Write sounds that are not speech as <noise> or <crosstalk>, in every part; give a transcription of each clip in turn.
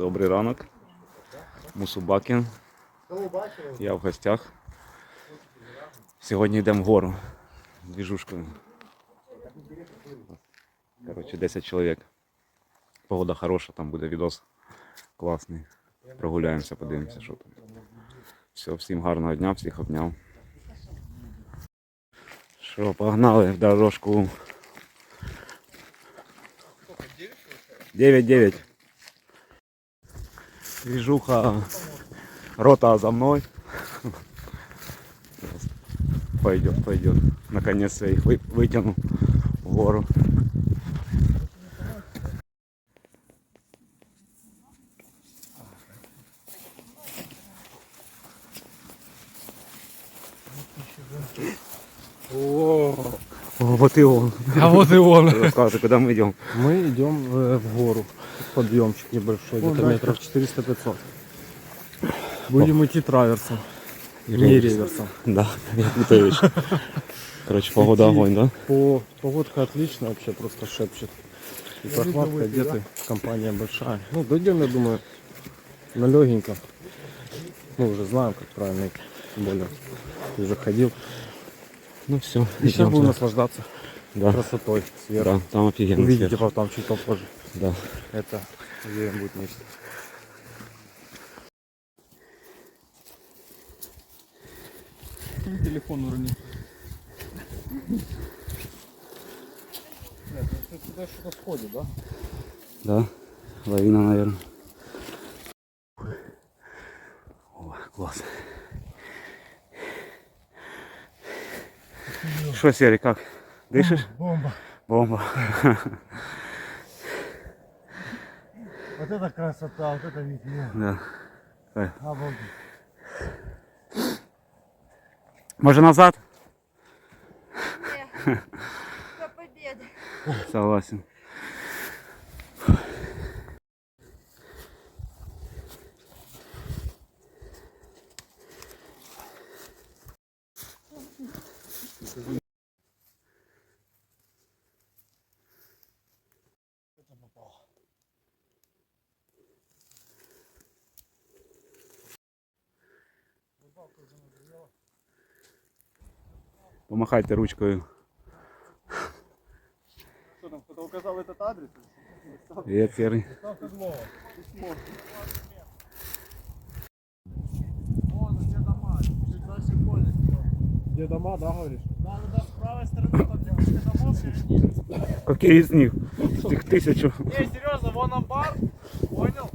Добрий ранок. Мусубакін. Я в гостях. Сьогодні йдемо вгору. Двіжушкою. Коротше, 10 чоловік. Погода хороша, там буде відос класний. Прогуляємося, подивимося, що там. Все, всім гарного дня, всіх обняв. Що, погнали в дорожку. 9-9. Движуха. Рота за мной. Пойдет, пойдет. Наконец-то их вы- вытяну в гору. О, вот и он. а вот и он. Рассказывай, куда мы идем. Мы идем в, в гору. Подъемчик небольшой, где-то метров 400-500. Будем идти траверсом, не реверсом. Да, я. Короче, погода огонь, да? По, погодка отличная, вообще просто шепчет. И прохладка, одеты, компания большая. Ну, дойдем, я думаю, на легенько. Мы уже знаем, как правильно более, ты уже ходил. Ну все, И сейчас будем наслаждаться Да, красотой сверху. да, там офигенно. Увидите свет. потом чуть попозже. Да. Это, уверен, будет нечто. Телефон уронил. Нет, это сюда что-то сходит, да? Да, лавина, наверное. О, класс. Что, Серый, как? Дышишь? Бомба. Бомба. Вот <laughs> это красота, вот это вид. Да. Обалдеть. Може назад? <laughs> До победы. Согласен. Помахайте ручкою. Что там, кто-то указал этот адрес? Там письмо. Письмо. Вон, где дома? Чуть дальше поле. Где дома, да, говоришь? Да, ну да, с правой стороны там несколько домов. Какие из них? Их тысячу. Не, серьезно, вон амбар. Понял?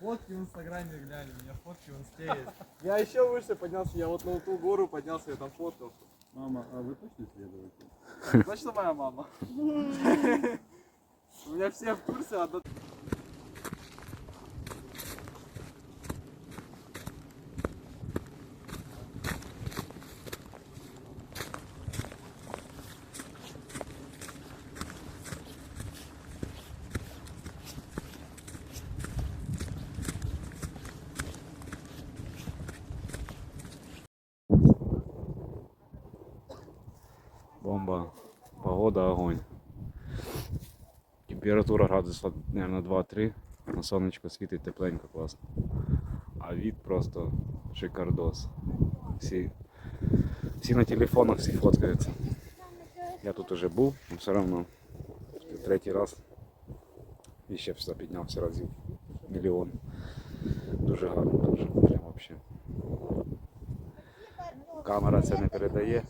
Фотки в инстаграме глянь, у меня фотки в инсте есть. Я еще выше поднялся, я вот на ту гору поднялся, я там фоткался. Мама, а вы точно следователь? Точно моя мама? <laughs> У меня все в курсе, а Бомба. Погода огонь. Температура градуса, наверное, 2-3. На сонечко світить тепленько, класно. А від просто шикардос. Всі, всі на телефонах всі фоткаються. Я тут уже був, але все одно третій раз. І ще все піднявся разів. Мільйон. Дуже гарно, дуже прям взагалі. Камера це не передає.